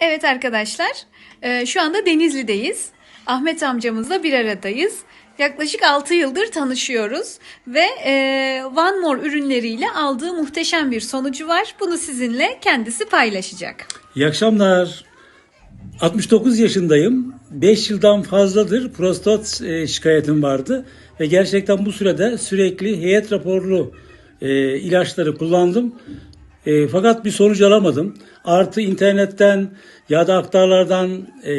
Evet arkadaşlar, e, şu anda Denizli'deyiz. Ahmet amcamızla bir aradayız. Yaklaşık 6 yıldır tanışıyoruz ve e, One More ürünleriyle aldığı muhteşem bir sonucu var. Bunu sizinle kendisi paylaşacak. İyi akşamlar. 69 yaşındayım. 5 yıldan fazladır prostat e, şikayetim vardı. Ve gerçekten bu sürede sürekli heyet raporlu ilaçları kullandım. E, fakat bir sonuç alamadım. Artı internetten ya da aktarlardan e,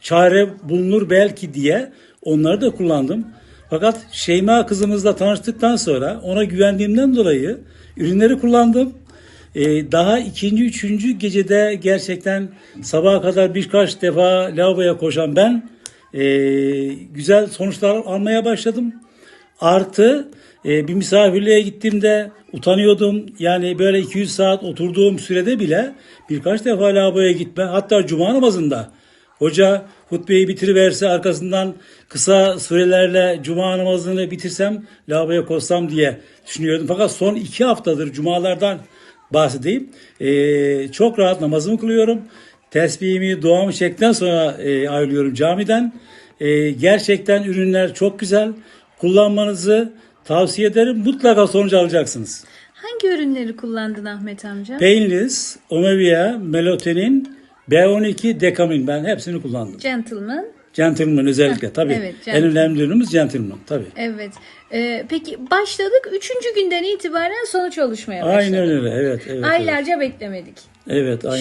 çare bulunur belki diye onları da kullandım. Fakat Şeyma kızımızla tanıştıktan sonra ona güvendiğimden dolayı ürünleri kullandım. Ee, daha ikinci, üçüncü gecede gerçekten sabaha kadar birkaç defa lavaboya koşan ben ee, güzel sonuçlar almaya başladım. Artı e, bir misafirliğe gittiğimde utanıyordum. Yani böyle 200 saat oturduğum sürede bile birkaç defa lavaboya gitme. Hatta cuma namazında hoca hutbeyi bitiriverse arkasından kısa sürelerle cuma namazını bitirsem lavaboya koşsam diye düşünüyordum. Fakat son iki haftadır cumalardan bahsedeyim. Ee, çok rahat namazımı kılıyorum. Tesbihimi, duamı çektikten sonra e, ayrılıyorum camiden. Ee, gerçekten ürünler çok güzel. Kullanmanızı tavsiye ederim. Mutlaka sonuç alacaksınız. Hangi ürünleri kullandın Ahmet amca? Painless, Omevia, Melatonin, B12, Dekamin ben hepsini kullandım. Gentleman. Gentleman özellikle tabii. evet, en gentleman. önemli ürünümüz Gentleman tabii. Evet. E, peki başladık. Üçüncü günden itibaren sonuç oluşmaya başladı. Aynen öyle evet. evet evet. Aylarca beklemedik. Evet aynen.